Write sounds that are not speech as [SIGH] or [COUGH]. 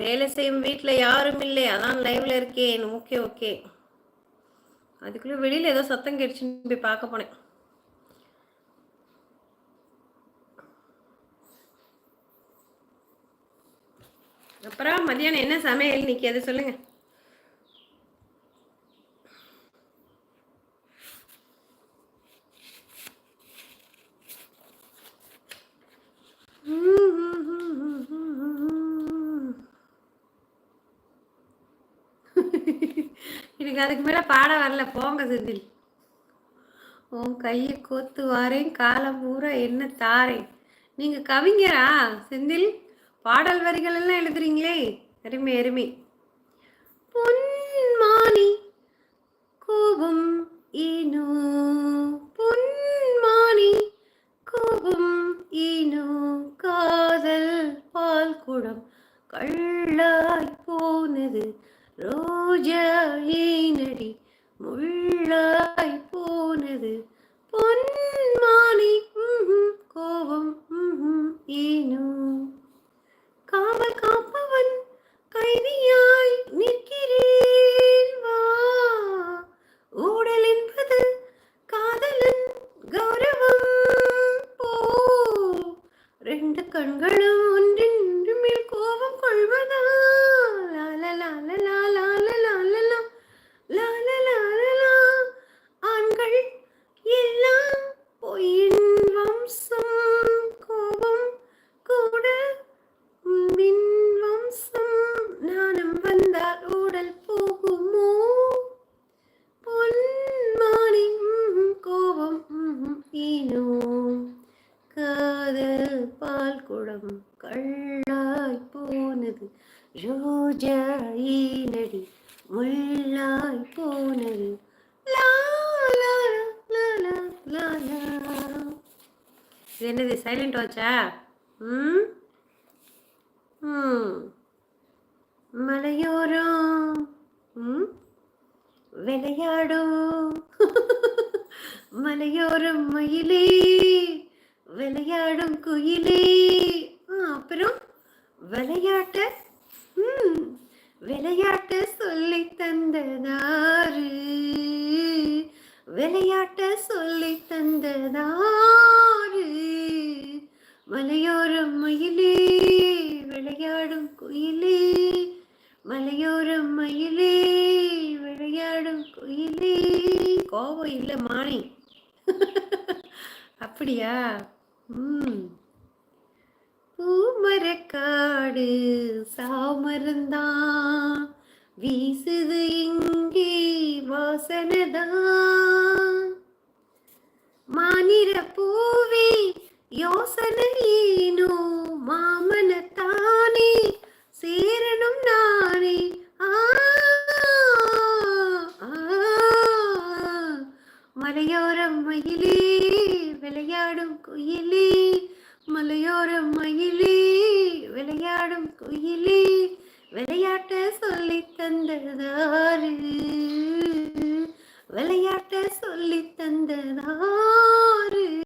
வேலை செய்யும் வீட்டில் யாரும் இல்லை. அதான் லைவ்ல இருக்கேன் ஓகே ஓகே அதுக்குள்ளே வெளியில் ஏதோ சத்தம் கேட்டுச்சுன்னு போய் பார்க்க போனேன். அப்புறம் மதியானம் என்ன சமையல் இன்னைக்கு? அதை எனக்கு அதுக்கு மேலே பாட வரல. போங்க செந்தில். உன் கையை கோத்து வாரேன் காலம் பூரா என்ன தாரேன். நீங்கள் கவிஞரா செந்தில்? பாடல் வரிகள் எல்லாம் எழுதுறீங்களே. அருமை அருமை. பொன்மானி கோபம் ஏனோ? பொன்மானி கோபம் ஏனோ? காதல் பால் குடம் கள்ளாய் போனது. ரோஜா ஏனடி முள்ளாய் போனது. பொன்மானி கோபம் ம்ஹும், ஏனோ? காவல் காப்பவன் கைதியாய் நிற்கிறேன் வா. ஊடல் என்பது காதலன் கௌரவம் போ. ரெண்டு கண்களும் காதல் பால் குடம் கள்ளாய் போனது. ரோஜா ஈனடி முள்ளாய் போனது. இது என்னது சைலண்ட் வாட்சா? ம்? ம். மலையோரம் ம்? விளையாடும் மலையோரம் மயிலே குயிலே. அப்புறம் விளையாட்ட. ம் விளையாட்ட சொல்லி தந்ததாரு. விளையாட்ட சொல்லி தந்ததாரு. மலையோரம் மயிலே விளையாடும் குயிலே. மலையோரம் மயிலே விளையாடும் குயிலே. கோபம் இல்லை மானி. [LAUGHS] அப்படியா? பூமரக்காடு சாமருந்தா வீசுது இங்கே வாசனதான் மாநிற பூவே யோசனை ஏனோ மாமனத்தானே கரையோரம் மயிலே விளையாடும் குயிலே. மலையோரம் மயிலே விளையாடும் குயிலே. விளையாட்ட சொல்லி தந்ததாரு. விளையாட்ட சொல்லி தந்ததாரு.